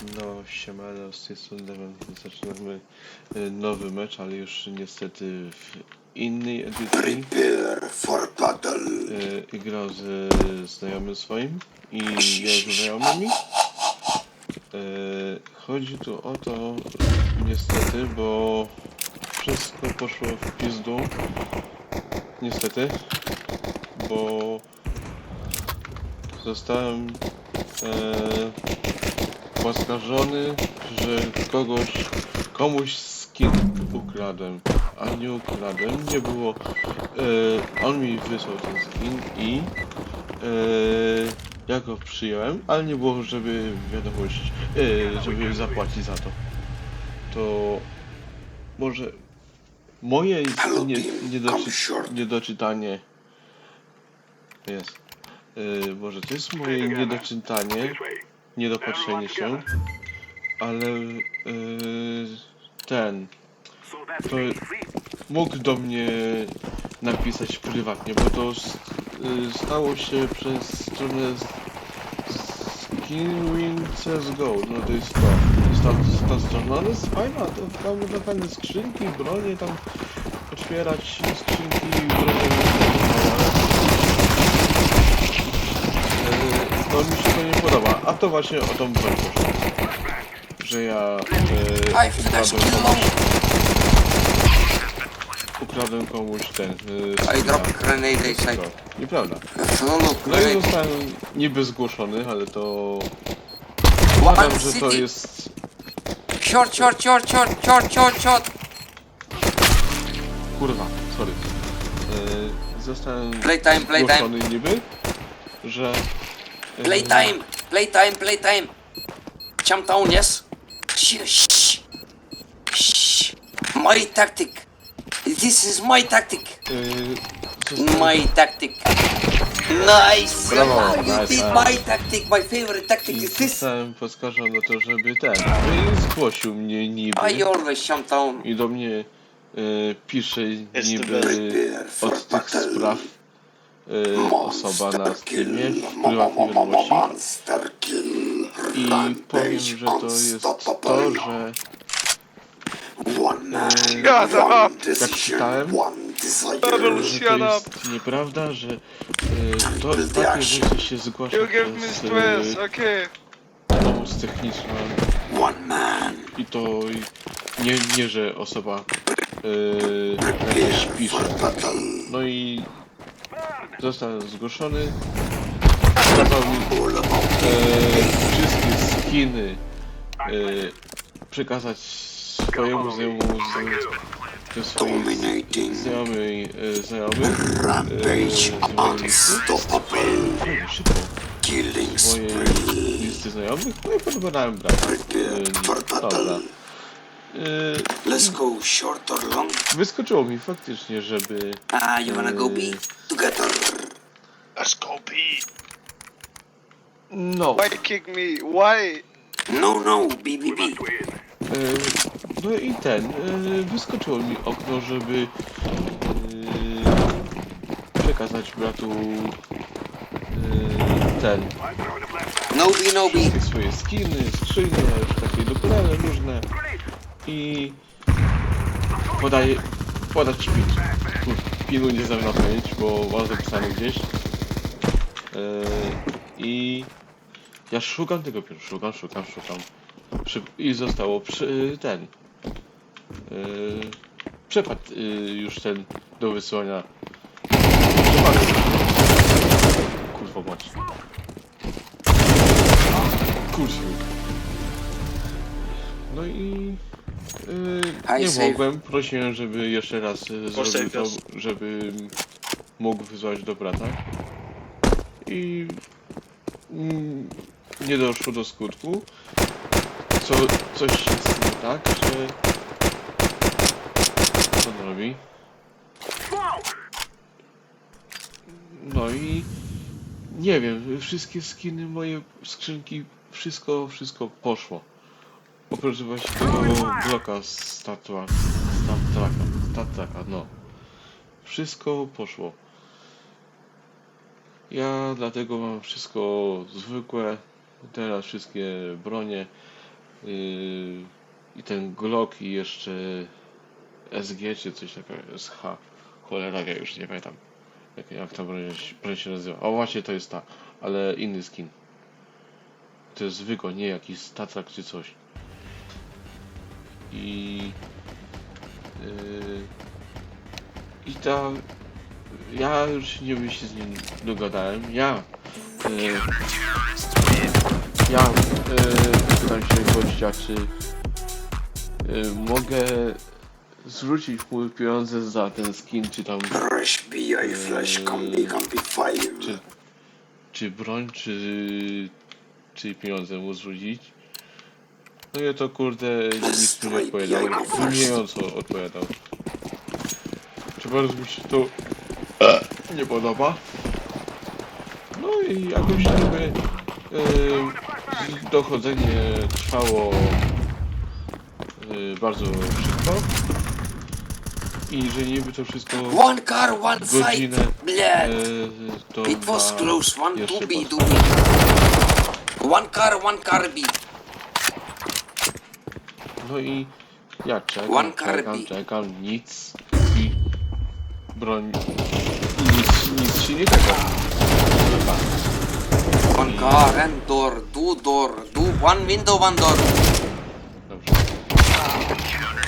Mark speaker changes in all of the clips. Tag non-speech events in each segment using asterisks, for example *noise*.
Speaker 1: No, siemano, z tej strony Damian. Zaczynamy e, nowy mecz, ale już niestety w innej edycji.
Speaker 2: Prepare for battle.
Speaker 1: E, Grał ze znajomym swoim i jego znajomymi. E, Chodzi tu o to, niestety, bo wszystko poszło w pizdu. Niestety, bo zostałem e, oskarżony, że kogoś, komuś skin ukradłem, a nie ukradłem, nie było, e, on mi wysłał ten skin i e, ja go przyjąłem, ale nie było, żeby wiadomość, e, żeby zapłacić za to. To może moje nie, niedoczy, niedoczytanie jest. Yy, może to jest moje niedoczytanie, niedopatrzenie się, ale yy, ten, to mógł do mnie napisać prywatnie, bo to yy, stało się przez stronę Skinwin CSGO, no to jest to, ta, ta strona, ale jest fajna, to tam można fajne skrzynki, bronie tam otwierać skrzynki, bronie podoba, a to właśnie o tą broń poszło. Że ja yy,
Speaker 2: flash
Speaker 1: ukradłem komuś, ukradłem komuś ten yy,
Speaker 2: I drop grenade A side.
Speaker 1: To Nieprawda.
Speaker 2: No,
Speaker 1: i
Speaker 2: grenade.
Speaker 1: zostałem niby zgłoszony, ale to... Uważam, że to
Speaker 2: city.
Speaker 1: jest...
Speaker 2: Short, short, short, short, short, short, short.
Speaker 1: Kurwa, sorry. Yy, zostałem
Speaker 2: Playtime, playtime.
Speaker 1: zgłoszony niby, że... yy,
Speaker 2: Playtime, playtime, playtime. Jump down, yes. Shh, shh. Shh. My tactic. This is my tactic.
Speaker 1: Yy,
Speaker 2: My tactic. Nice.
Speaker 1: Brawo,
Speaker 2: you
Speaker 1: nice,
Speaker 2: did
Speaker 1: nice.
Speaker 2: my tactic. My favorite tactic
Speaker 1: I
Speaker 2: is this.
Speaker 1: zostałem poskarżony o to, żeby ten... Yy, zgłosił mnie niby.
Speaker 2: I always jump down.
Speaker 1: I do mnie y, pisze
Speaker 3: the
Speaker 1: niby od tych
Speaker 2: battle.
Speaker 1: spraw y, osoba na Steamie w prywatnej wiadomości
Speaker 2: Monster kill.
Speaker 1: i powiem, że to jest to, że
Speaker 2: One man,
Speaker 3: God,
Speaker 2: one
Speaker 3: ah.
Speaker 2: decision,
Speaker 1: czytałem.
Speaker 3: Double
Speaker 1: że
Speaker 3: shut
Speaker 1: to
Speaker 3: up.
Speaker 1: jest nieprawda, że y, to, takie rzeczy się zgłasza
Speaker 3: You give me
Speaker 1: przez
Speaker 3: stress,
Speaker 1: y,
Speaker 3: okay.
Speaker 1: pomoc techniczną
Speaker 2: One man,
Speaker 1: i to nie, nie że osoba y, jakaś pisze. No i zostałem zgłoszony. Kazał mi e, wszystkie skiny e, przekazać swojemu znajomemu z, swoich znajomych, e, znajomych.
Speaker 2: Rampage unstoppable.
Speaker 1: Szybko.
Speaker 2: Killing
Speaker 1: Moje listy znajomych, no i.
Speaker 2: Prepared for
Speaker 1: E, dobra. E,
Speaker 2: Let's go short or long.
Speaker 1: wyskoczyło mi faktycznie, żeby
Speaker 2: Ah, you wanna go B? Together.
Speaker 3: Let's go B.
Speaker 1: no,
Speaker 3: Why kick me? Why?
Speaker 2: No, no, B, B, B.
Speaker 1: E, No i ten, e, wyskoczyło mi okno, żeby e, przekazać bratu e, ten,
Speaker 2: No B, no B.
Speaker 1: wszystkie swoje skiny, skrzynie, takie dokumenty różne i podaje, podać pin. Pinu nie znam napełnić, bo mam zapisany gdzieś. E, I ja szukam tego pinu, szukam, szukam, szukam. Przy, I zostało przy, ten. Yy, przepadł yy, już ten do wysłania. Przepadł. Kurwa mać. No i yy, nie
Speaker 2: save.
Speaker 1: mogłem. Prosiłem, żeby jeszcze raz
Speaker 3: Poszedł
Speaker 1: zrobił to, żeby mógł wysłać do brata. I mm, nie doszło do skutku. Co, coś jest nie tak, że... Co on robi? No i... Nie wiem, wszystkie skiny, moje skrzynki, wszystko, wszystko poszło. Oprócz właśnie tego bloka statua, statraka, statraka, no. Wszystko poszło. Ja dlatego mam wszystko zwykłe, teraz wszystkie bronie Yy, I ten Glock i jeszcze SG czy coś takiego, SH. Cholera wie, już nie pamiętam. Jak, jak ta broń, broń się nazywa. O właśnie to jest ta, ale inny skin. To jest zwykły, nie jakiś statrak czy coś. I... Yy, I ta... Ja już nie się z nim dogadałem. Ja... Yy, ja yy, pytam się gościa, czy yy, mogę zwrócić mu pieniądze za ten skin, czy tam,
Speaker 2: 5.
Speaker 1: czy, czy broń, czy, czy pieniądze mu zwrócić. No i to kurde nic mi nie odpowiadał, wymijająco odpowiadał. Czy bardzo mi się to nie podoba. No i jakoś jakby yy, dochodzenie trwało yy, bardzo szybko. I że niby to wszystko
Speaker 2: One car, one
Speaker 1: godzinę
Speaker 2: fight. Bled.
Speaker 1: yy, to
Speaker 2: It was close. One to be, to be. One car, one car B.
Speaker 1: No i ja czekam,
Speaker 2: One
Speaker 1: czekam, czekam, nic i broń, nic, nic się nie czeka. Chyba.
Speaker 2: One car and door, two door, two, one window, one door.
Speaker 1: Dobrze.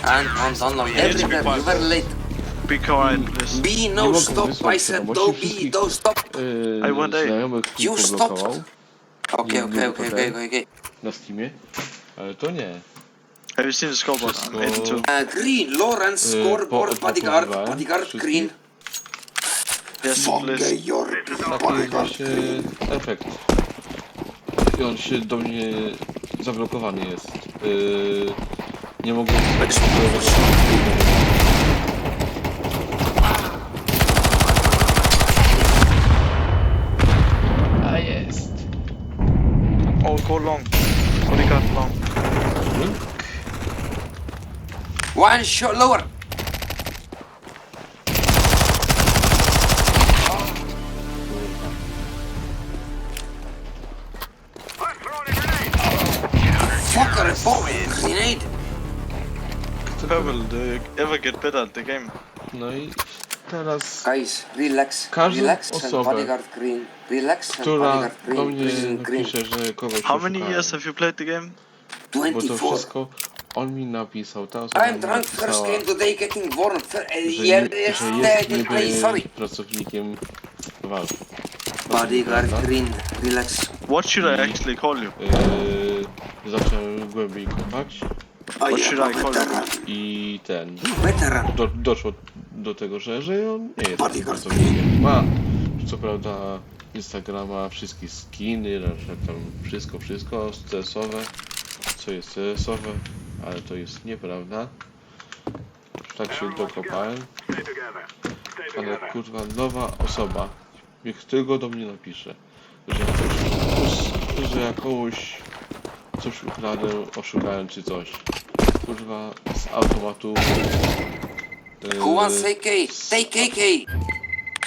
Speaker 2: And on, on, on, everywhere, you were late.
Speaker 3: Be quiet, please.
Speaker 2: B, no stop. I said no B, no stop.
Speaker 1: Yy,
Speaker 3: I want A.
Speaker 1: znajomych
Speaker 2: You okay,
Speaker 1: nie
Speaker 2: okay,
Speaker 1: wypadałem.
Speaker 2: okay, okay.
Speaker 1: na Steamie, ale to nie.
Speaker 3: Have you seen the scoreboard? I'm 82.
Speaker 2: Uh, green, Lawrence,
Speaker 1: Yy,
Speaker 2: scoreboard,
Speaker 1: po-
Speaker 2: bodyguard, bodyguard,
Speaker 1: wszystkich.
Speaker 2: green.
Speaker 3: Yes, please.
Speaker 2: Foggy, your bodyguard.
Speaker 1: właśnie efekt. I on się do mnie zablokowany jest. Yy, nie mogę A jest.
Speaker 3: Oh, go long. Bodyguard long.
Speaker 2: One shot lower. Fucker, bomb, grenade.
Speaker 3: Purple, do you ever get better at the game?
Speaker 1: No i teraz,
Speaker 2: Guys, relax,
Speaker 1: Każdą
Speaker 2: relax and
Speaker 1: osobę,
Speaker 2: bodyguard green. Relax and
Speaker 1: która
Speaker 2: bodyguard
Speaker 1: do
Speaker 2: green,
Speaker 1: mnie
Speaker 2: green, green.
Speaker 1: napisze, że kogoś
Speaker 3: How many
Speaker 1: oszukałem.
Speaker 3: years have you played the game?
Speaker 1: Bo to
Speaker 2: 24.
Speaker 1: wszystko on mi napisał, ta osoba
Speaker 2: I'm
Speaker 1: mi
Speaker 2: drunk first
Speaker 1: napisała,
Speaker 2: today getting
Speaker 1: że, nie, że
Speaker 2: yesterday
Speaker 1: jest
Speaker 2: I
Speaker 1: niby
Speaker 2: sorry.
Speaker 1: pracownikiem Valve.
Speaker 2: Bodyguard
Speaker 1: Prawda?
Speaker 2: green, relax.
Speaker 3: What should I actually call you?
Speaker 1: Yy, zacząłem głębiej kopać
Speaker 2: I
Speaker 3: should
Speaker 2: am
Speaker 3: I
Speaker 2: a
Speaker 3: call
Speaker 2: veteran.
Speaker 1: i ten,
Speaker 2: Veteran.
Speaker 1: do, doszło do tego, że, że on nie jest
Speaker 2: Bodyguard
Speaker 1: pracownikiem. Ma, co prawda, Instagrama, wszystkie skiny, na przykład tam wszystko, wszystko CS-owe, co jest CS-owe, ale to jest nieprawda. Tak się dokopałem. Ale kurwa, nowa osoba, niech tylko do mnie napisze, że, coś, że ja komuś coś ukradłem, oszukałem czy coś. Kurwa, z automatu.
Speaker 2: Who wants AK? Take AK.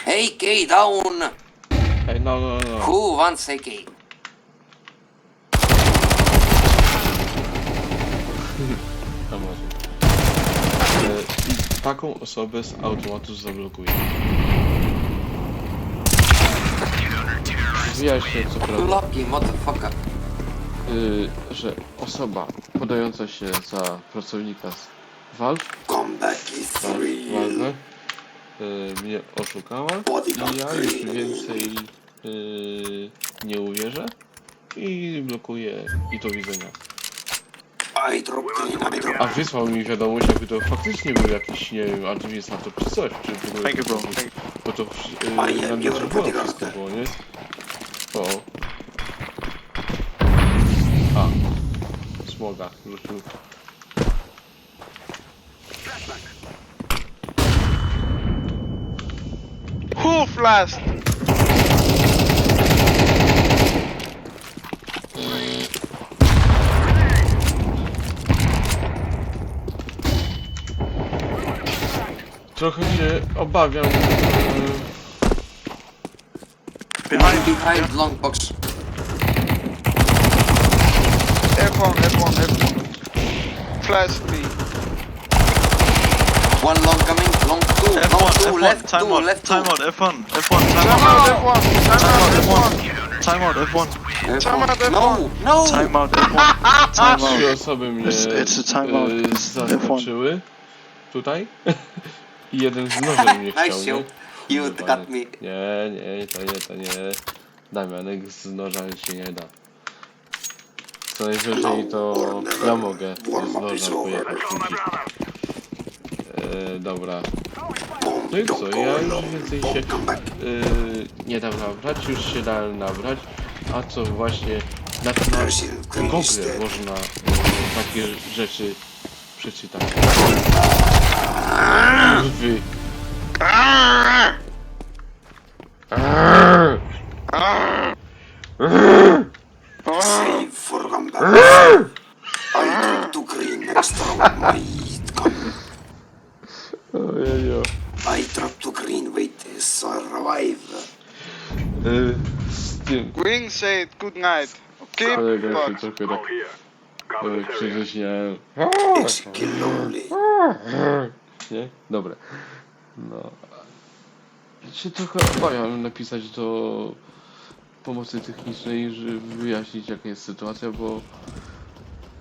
Speaker 2: AK down.
Speaker 1: Ej, no, no, no.
Speaker 2: Who wants AK?
Speaker 1: Taką osobę z automatu zablokuję. Wyjaśnię co prawda,
Speaker 2: motherfucker.
Speaker 1: y, że osoba podająca się za pracownika z Valve,
Speaker 2: is.
Speaker 1: Valve y, mnie oszukała i ja już więcej y, nie uwierzę i blokuję i do widzenia. A wysłał mi wiadomość, jakby to faktycznie był jakiś, nie wiem, administrator czy coś, czy w ogóle...
Speaker 3: Thank you, bro. Thank.
Speaker 1: Bo to
Speaker 2: A
Speaker 1: yy,
Speaker 2: ja
Speaker 1: na mnie było wszystko było, nie? O. A. Smoga, rzucił.
Speaker 3: Hoof last!
Speaker 1: Trochę się obawiam, yy,
Speaker 3: Behind you.
Speaker 2: Behind long box.
Speaker 3: F1, F1, F1. flash me.
Speaker 2: One long coming, long two, long
Speaker 3: F1,
Speaker 2: two,
Speaker 3: F1,
Speaker 2: left
Speaker 3: time
Speaker 2: two,
Speaker 3: out,
Speaker 2: left
Speaker 3: time
Speaker 2: two.
Speaker 3: out, F1, F1, time
Speaker 4: Time
Speaker 3: out,
Speaker 4: out F1! Time out F1!
Speaker 3: time out, F1,
Speaker 4: Time out F1!
Speaker 2: No, no.
Speaker 3: time out, F1, time *laughs*
Speaker 1: Trzy
Speaker 3: out.
Speaker 1: osoby mnie
Speaker 3: It's- it's a timeout.
Speaker 1: e,
Speaker 3: It's
Speaker 1: zaskoczyły. Tutaj. *laughs* I jeden z nożem mnie chciał, nie?
Speaker 2: You
Speaker 1: Kurwa,
Speaker 2: got me.
Speaker 1: Nie, nie, to nie, to nie. Damianek z noża się nie da. Co najwyżej to ja mogę z noża pojechać. E, dobra. No i co, ja już więcej się e, nie dam nabrać, już się dałem nabrać. A co właśnie na, na Google można e, takie rzeczy przeczytać. Wy.
Speaker 5: Save for Gamba. I drink to green extra with my gun.
Speaker 1: Ojejo.
Speaker 5: I drop to green wait survive.
Speaker 1: E, z tym
Speaker 4: Wing said good night. Okay,
Speaker 1: kolega się
Speaker 4: but
Speaker 1: trochę tak e, przeżyźniałem.
Speaker 5: It's kill lonely. *laughs*
Speaker 1: Nie? Dobra. No. Się trochę obawiam napisać do pomocy technicznej, żeby wyjaśnić jaka jest sytuacja, bo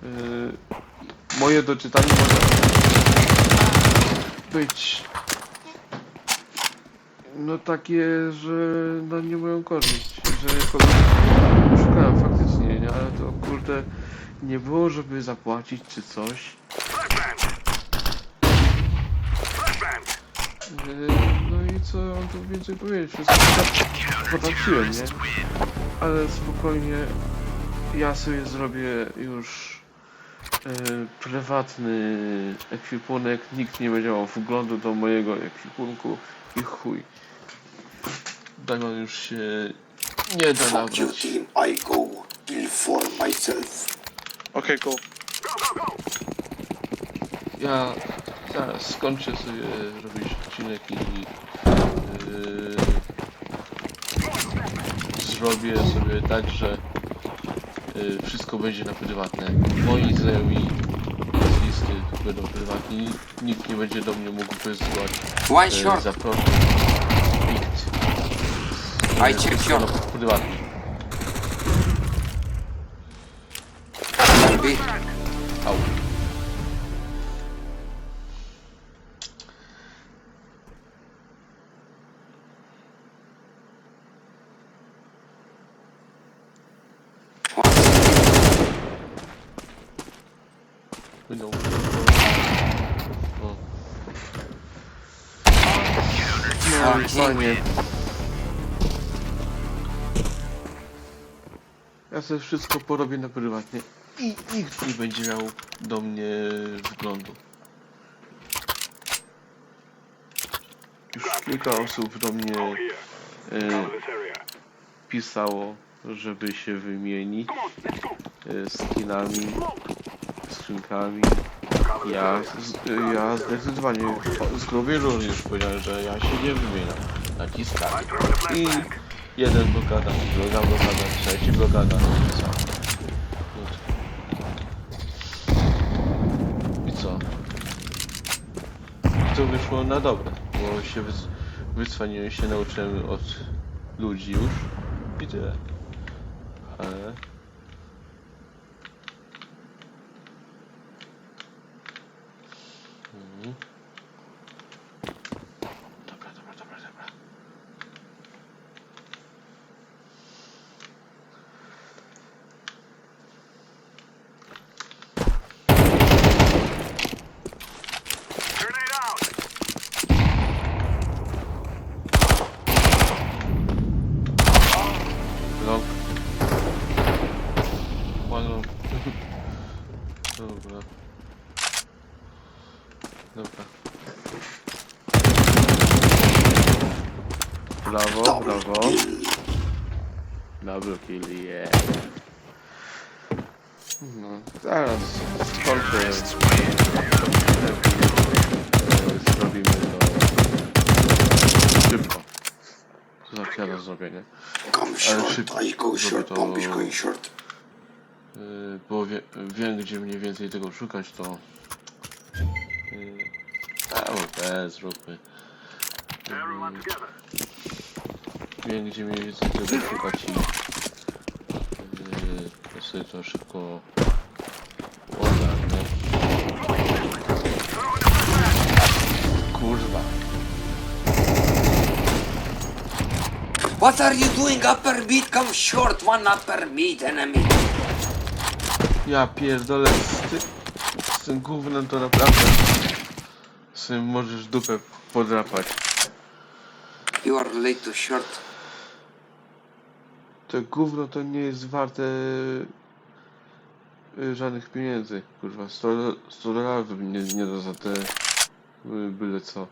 Speaker 1: yy, moje doczytanie może być no takie, że na nie moją korzyść, że kogoś szukałem faktycznie, nie? ale to kurde nie było, żeby zapłacić czy coś. Yy, No i co mam tu więcej powiedzieć? Wszystko tak potrafiłem, nie? Ale spokojnie, ja sobie zrobię już yy, prywatny ekwipunek, nikt nie będzie miał wglądu do mojego ekwipunku i chuj. Damian już się nie da
Speaker 5: Fuck you
Speaker 1: nabrać.
Speaker 5: team, I go kill for myself.
Speaker 3: Okay, go.
Speaker 1: Ja zaraz skończę sobie robić odcinek i yy, zrobię sobie tak, że yy, wszystko będzie na prywatne. Moi znajomi z listy będą prywatni, nikt nie będzie do mnie mógł wysyłać
Speaker 2: One
Speaker 1: yy,
Speaker 2: short.
Speaker 1: zaproszeń. Nikt.
Speaker 2: I check
Speaker 1: Wszystko
Speaker 2: short.
Speaker 1: prywatnie. Fajnie. Ja sobie wszystko porobię na prywatnie i nikt nie będzie miał do mnie wglądu. Już kilka osób do mnie e, pisało, żeby się wymienić e, skinami, skrzynkami. Ja, ja zdecydowanie z grubej rury już powiedziałem, że ja się nie wymieniam. Naciskam. I jeden blokada, druga blokada, trzeci blokada. Co? No to- I co? I to wyszło na dobre, bo się wys- wycwaniłem się, nauczyłem od ludzi już i tyle. Ale... Mhm. Dobra, dobra, dobra, dobra. Long. One long. Dobra. Dobra. Brawo, brawo. Double kill, yeah. No, zaraz skończę. Zrobimy to szybko. To znaczy ja to zrobię, nie? Ale
Speaker 5: short,
Speaker 1: szybko,
Speaker 5: I go
Speaker 1: żeby
Speaker 5: short,
Speaker 1: to-. Yy, bo wie, wiem gdzie mniej więcej tego szukać, to... Yy, a, okej, zróbmy. Yy, wiem gdzie mniej więcej tego szukać i... Sobie to szybko... ogarnę. Kurwa.
Speaker 2: What are you doing? Upper mid, come short. One upper mid enemy.
Speaker 1: Ja pierdolę z, ty, z tym gównem to naprawdę tym możesz dupę podrapać.
Speaker 2: You are late to short.
Speaker 1: To gówno to nie jest warte y, żadnych pieniędzy. Kurwa, 100, 100 dolarów nie, nie da za te y, byle co.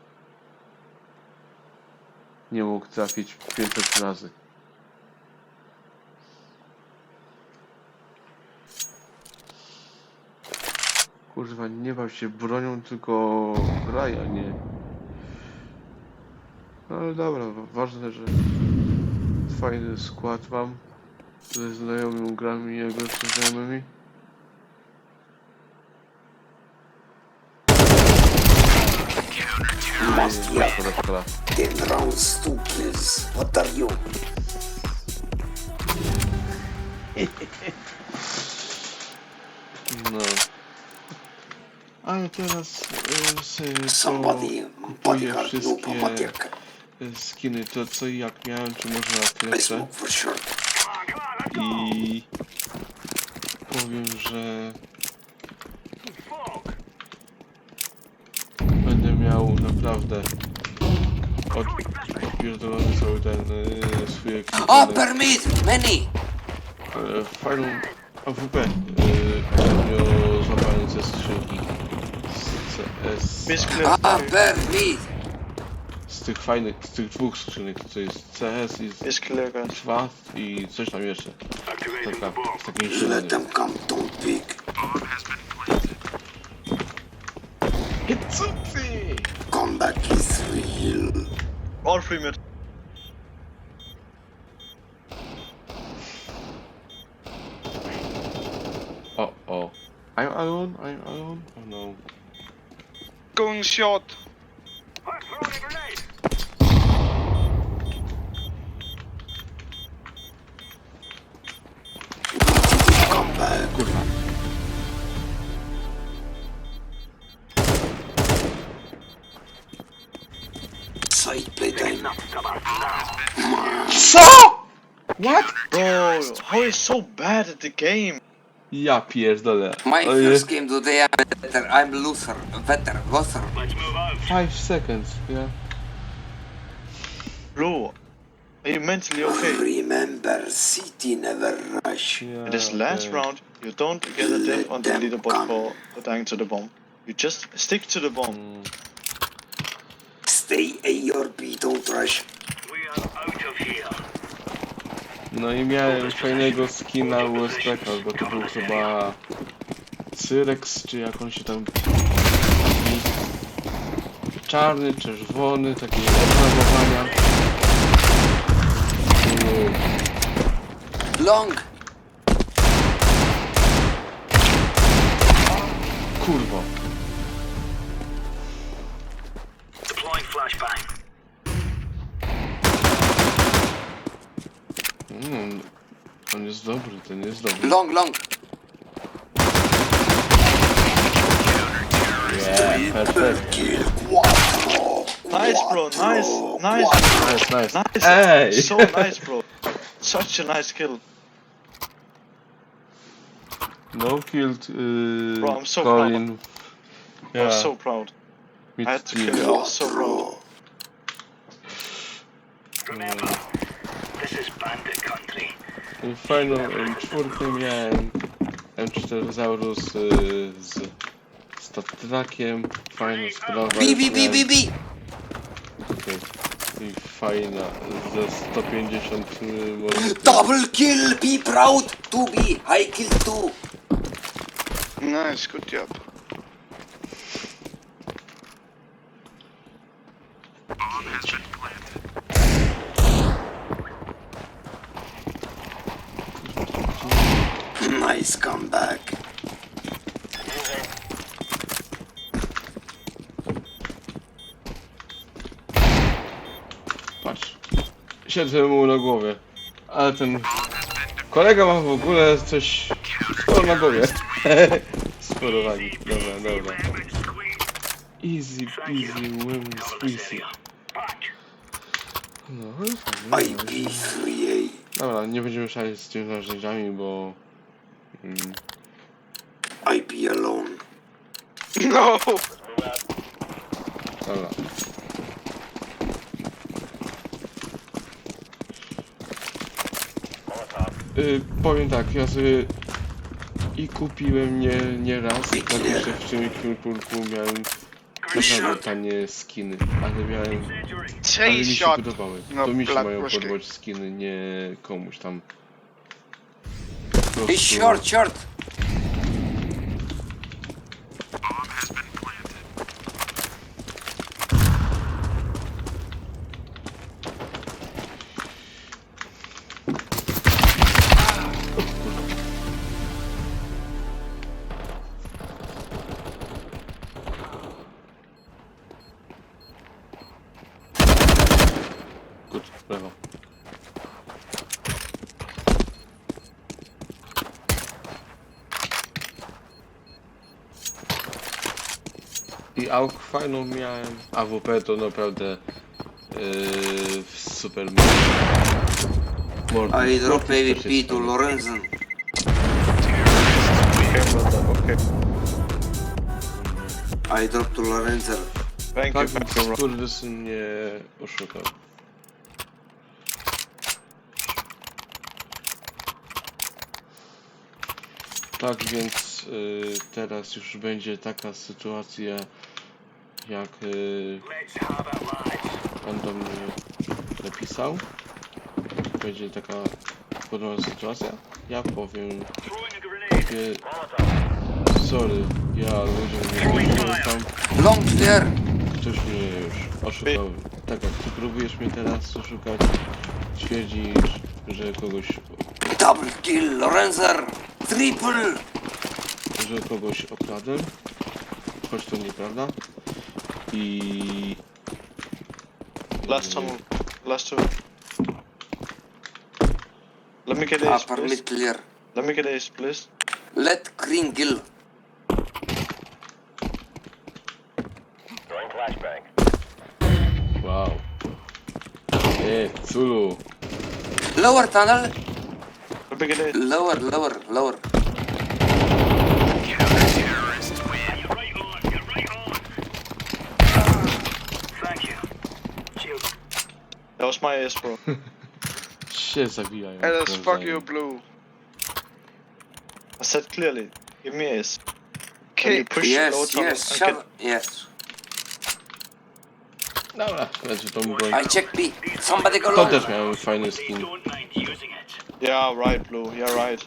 Speaker 1: Nie mógł trafić 500 razy. Kurwa, nie baw się bronią, tylko graj, a nie... No ale dobra, wa- ważne, że fajny skład mam ze znajomymi grami, jak ze znajomymi.
Speaker 5: Must
Speaker 1: Nie,
Speaker 5: have
Speaker 1: szkoda, szkoda.
Speaker 5: 10 rounds, 2 kills. What are you?
Speaker 1: No. Ale teraz y, sobie
Speaker 5: Somebody
Speaker 1: kupuję
Speaker 5: bodyguard, no
Speaker 1: wszystkie skiny, to co i jak miałem, czy może na
Speaker 5: I
Speaker 1: powiem, że będę miał naprawdę od, odpierdolony cały ten y, swój ekwipunek.
Speaker 2: Upper mid, many.
Speaker 1: E, fajną AWP e, ostatnio złapałem ze skrzynki z CS
Speaker 3: Miss clear.
Speaker 1: Z tych fajnych, z tych dwóch skrzynek, to jest CS i z dwa i coś tam jeszcze. Taka, z takiej
Speaker 5: Let them come, don't pick. Comeback is real.
Speaker 3: All three mid.
Speaker 1: o o. I'm alone, I'm alone, oh no.
Speaker 4: Going short.
Speaker 1: What?
Speaker 3: Bro, how is so bad at the game?
Speaker 1: Ja pierdolę
Speaker 2: My
Speaker 1: Oje,
Speaker 2: first game today, I'm better. I'm loser. Better. Loser.
Speaker 1: 5 seconds, yeah
Speaker 3: Bro, are you mentally okay?
Speaker 5: Remember, city never rush.
Speaker 1: yeah,
Speaker 3: In this last
Speaker 1: okay.
Speaker 3: round, you don't get a diff on the leaderboard for, for dying to the bomb. You just stick to the bomb.
Speaker 1: Mm,
Speaker 5: Stay A or B, don't rush.
Speaker 1: No i miałem fajnego skina USPK, bo to był chyba Cyrex, czy jak on się tam czarny, czerwony, taki oprawowania.
Speaker 2: Long.
Speaker 1: Kurwo. On jest dobry, ten jest dobry.
Speaker 2: Long, long.
Speaker 1: Yeah, perfect.
Speaker 5: Kill quattro.
Speaker 3: Nice, bro. Nice,
Speaker 5: quattro,
Speaker 3: nice.
Speaker 1: Nice, nice.
Speaker 3: Nice.
Speaker 1: Ej! *laughs*
Speaker 3: So nice, bro. Such a nice kill.
Speaker 1: No killed uh,
Speaker 3: Bro, I'm so
Speaker 1: Colin.
Speaker 3: I
Speaker 1: Yeah,
Speaker 3: was so proud.
Speaker 1: me
Speaker 3: I had to
Speaker 1: too.
Speaker 3: kill you. I was so proud.
Speaker 1: I Fajną M4 miałem. M4 Zaurus y, z stattrakiem. Fajna sprawa.
Speaker 2: B, B, B, B, B.
Speaker 1: Okej. I fajna. Ze 150 y, może.
Speaker 2: Double kill. Be proud to be. I killed two.
Speaker 4: Nice, good job.
Speaker 5: Nice comeback.
Speaker 1: Patrz. Siedzę mu na głowie. Ale ten... Kolega ma w ogóle coś... Sporo na głowie. Sporo wagi. Dobra, dobra. Easy peasy, lemon squeezy. No, ale fajnie.
Speaker 5: IP3A.
Speaker 1: Dobra, nie będziemy szaleć z tymi narzędziami, bo... Mm,
Speaker 5: IP alone.
Speaker 4: No! *laughs*
Speaker 1: dobra. Y, powiem tak, ja sobie i kupiłem nie, nie raz, tak jeszcze w czymś purpurku miałem naprawdę tanie skiny, ale miałem, ale mi się podobały.
Speaker 4: No,
Speaker 1: To mi się mają
Speaker 4: Puszki.
Speaker 1: podobać skiny, nie komuś tam. Po
Speaker 2: He's
Speaker 1: prostu-
Speaker 2: short, short.
Speaker 1: Good, brawo. I AUK fajną miałem, AWP to naprawdę yy, super Mord-
Speaker 2: I drop
Speaker 1: Mortis też
Speaker 2: AVP
Speaker 1: jest
Speaker 2: to
Speaker 1: fajny.
Speaker 2: Lorenzen. I drop to Lorenzen.
Speaker 3: Thank you,
Speaker 1: Tak,
Speaker 3: thank you.
Speaker 1: skurwysyn mnie oszukał. Tak więc y, teraz już będzie taka sytuacja jak y, pan do mnie napisał. Będzie taka podobna sytuacja. Ja powiem y, sorry, ja ludziom nie pamiętam.
Speaker 2: Long clear.
Speaker 1: Ktoś mnie już oszukał. Tak jak ty próbujesz mnie teraz oszukać, twierdzisz, że kogoś,
Speaker 2: Double kill, Lorenzer. Triple.
Speaker 1: że kogoś okradłem, choć to nieprawda. I...
Speaker 3: Last tunnel. Last two. Let me get ace,
Speaker 2: Upper
Speaker 3: please.
Speaker 2: clear.
Speaker 3: Let me get ace, please.
Speaker 2: Let green kill.
Speaker 1: Wow. Nie, Zulu.
Speaker 2: Lower tunnel.
Speaker 3: Let me get ace.
Speaker 2: Lower, lower, lower.
Speaker 3: That was my ace, bro. *laughs*
Speaker 1: Się zabijają.
Speaker 4: Hey, let's fuck
Speaker 1: nawzajem.
Speaker 4: you, Blue.
Speaker 3: I said clearly, give me ace. Can you
Speaker 4: Kick.
Speaker 3: push low
Speaker 2: Yes,
Speaker 3: tunnel
Speaker 2: yes,
Speaker 3: and
Speaker 2: shut Yes.
Speaker 1: Dobra, lecę tą broń.
Speaker 2: I check B. Somebody go
Speaker 1: To
Speaker 2: long.
Speaker 1: też miałem fajny skin.
Speaker 3: Yeah, right, Blue. You're right.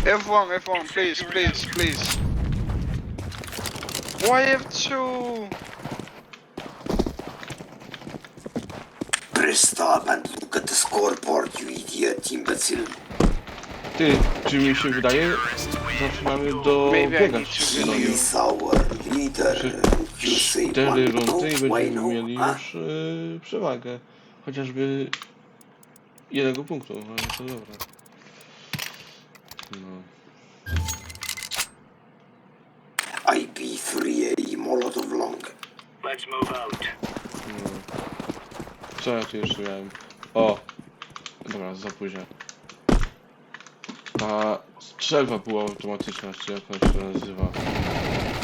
Speaker 4: F1, F1, please, please, please. Why F2?
Speaker 5: Press stop and look at the scoreboard, you idiot, imbecile.
Speaker 1: Ty, czy mi się wydaje, zaczynamy do
Speaker 4: Maybe I
Speaker 1: biegać.
Speaker 4: need to
Speaker 1: No,
Speaker 5: our leader. You say
Speaker 1: cztery
Speaker 5: one,
Speaker 1: rundy i
Speaker 5: why
Speaker 1: będziemy
Speaker 5: no?
Speaker 1: mieli
Speaker 5: Huh?
Speaker 1: już yy, przewagę. Chociażby jednego punktu, ale to dobra. No.
Speaker 5: IP3A Molotov Long.
Speaker 1: Co ja tu jeszcze miałem? O! Dobra, za późno. Ta strzelba była automatyczna, czy jak ona się nazywa.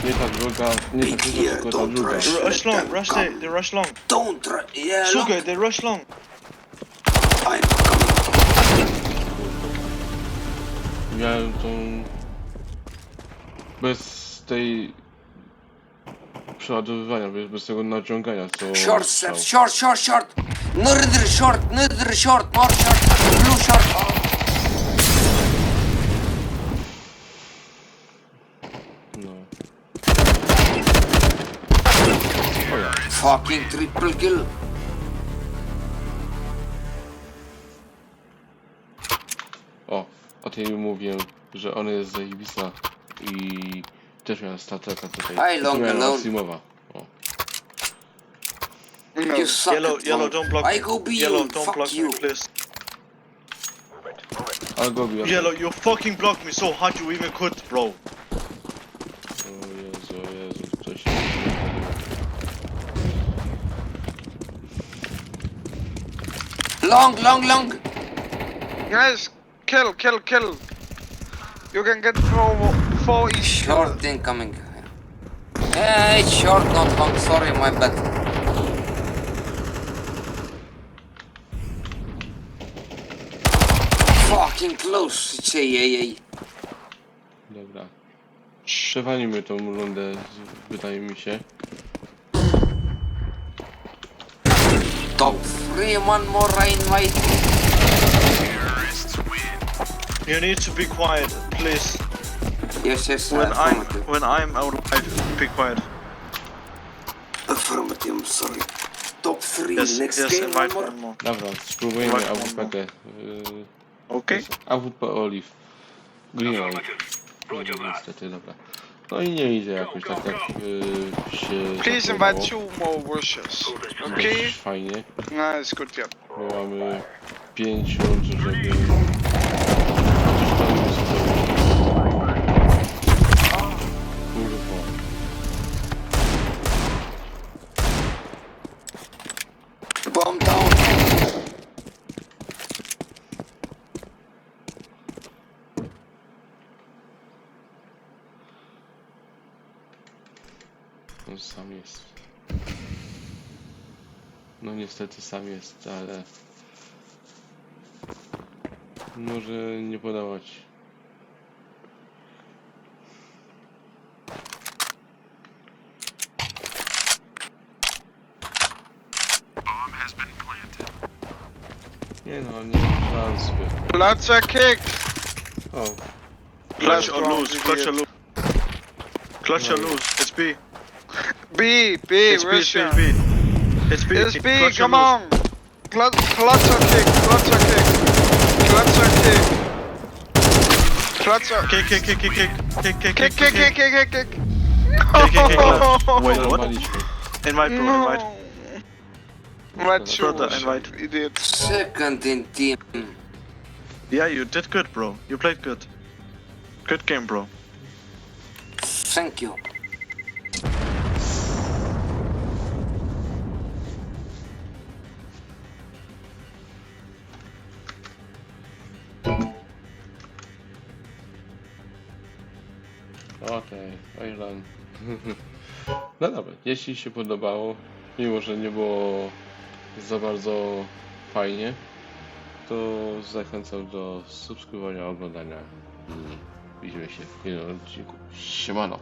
Speaker 1: Nie ta druga, nie ta druga, tylko ta druga.
Speaker 3: Rush long, rush they, they rush long.
Speaker 5: Don't try. Yeah, look,
Speaker 3: Sugar, they rush long.
Speaker 1: Miałem tą... Bez tej... Przeładowywania, bez, bez tego naciągania, co...
Speaker 2: Short, step, short, short, short. Northern short, northern short, more short. Blue short.
Speaker 1: No. O ja.
Speaker 2: Fucking triple kill.
Speaker 1: O, a a ty mówię, że ona jest zajebista i też miałem stateka tutaj.
Speaker 2: Hi, long alone.
Speaker 1: Maximowa. O.
Speaker 4: No.
Speaker 2: You suck
Speaker 3: Yellow,
Speaker 2: at
Speaker 3: yellow,
Speaker 2: long.
Speaker 3: don't block
Speaker 2: I
Speaker 3: me.
Speaker 2: go B
Speaker 3: Yellow,
Speaker 2: you,
Speaker 3: don't
Speaker 2: fuck
Speaker 3: block
Speaker 2: you.
Speaker 3: me, please.
Speaker 1: I'll go be
Speaker 3: Yellow, you fucking blocked me so hard you even could, bro.
Speaker 1: O Jezu, o Jezu, coś się
Speaker 2: Long, long, long.
Speaker 4: Guys, kill, kill, kill. You can get four, four each.
Speaker 2: Short incoming. Hey, short, not long. Sorry, my bad. Fucking close. Yay,
Speaker 1: Dobra. Przewalimy tą rundę, wydaje mi się.
Speaker 2: Top three, one more I invite.
Speaker 3: You need to be quiet, please.
Speaker 2: Yes, yes,
Speaker 3: When I'm
Speaker 2: affirmative.
Speaker 3: when I'm outside, be quiet.
Speaker 5: Affirmative, I'm sorry.
Speaker 2: Top three,
Speaker 3: Yes,
Speaker 2: next
Speaker 3: yes,
Speaker 2: game, one
Speaker 3: invite
Speaker 2: more.
Speaker 3: one more.
Speaker 1: Dobra, spróbujemy
Speaker 3: Właśnie,
Speaker 1: AWP. Yy,
Speaker 3: Okay.
Speaker 1: AWP Olive. Green Olive. No, niestety, dobra. No i nie idzie jakoś tak jak yy, się
Speaker 4: Please
Speaker 1: zaplanowało.
Speaker 4: invite two more wishes. Okay?
Speaker 1: Dość Fajnie,
Speaker 4: Nice, good job.
Speaker 1: bo mamy pięć rund, żeby... Kurwa. Sam jest. No niestety sam jest, ale... Może nie podawać. Nie no, nie ma szans, by...
Speaker 4: Clutch a kick.
Speaker 1: O,
Speaker 3: Clutch or lose, clutch or lose. Clutch or lose. It's B.
Speaker 4: B, B,
Speaker 3: It's B, it's B,
Speaker 4: Russia.
Speaker 3: it's B. It's B.
Speaker 4: It's B,
Speaker 3: Clutch or
Speaker 4: come on. Clutch, clutch a kick, clutch a kick. Clutch a
Speaker 3: Kick, kick, kick, kick, kick, kick, kick,
Speaker 4: kick, kick, kick, kick, kick, kick.
Speaker 3: kick, kick, kick, clutch. Wait, what?
Speaker 1: Normaliliśmy.
Speaker 3: Invite, bro, invite.
Speaker 4: Invite two,
Speaker 3: Brother, invite.
Speaker 4: idiot.
Speaker 2: Second in team.
Speaker 3: Yeah, you did good, bro. You played good. Good game, bro.
Speaker 2: Thank you.
Speaker 1: Okej, Ireland. No dobra, jeśli się podobało, mimo że nie było za bardzo fajnie, to zachęcam do subskrybowania, oglądania i widzimy się w kolejnym odcinku. Siemano!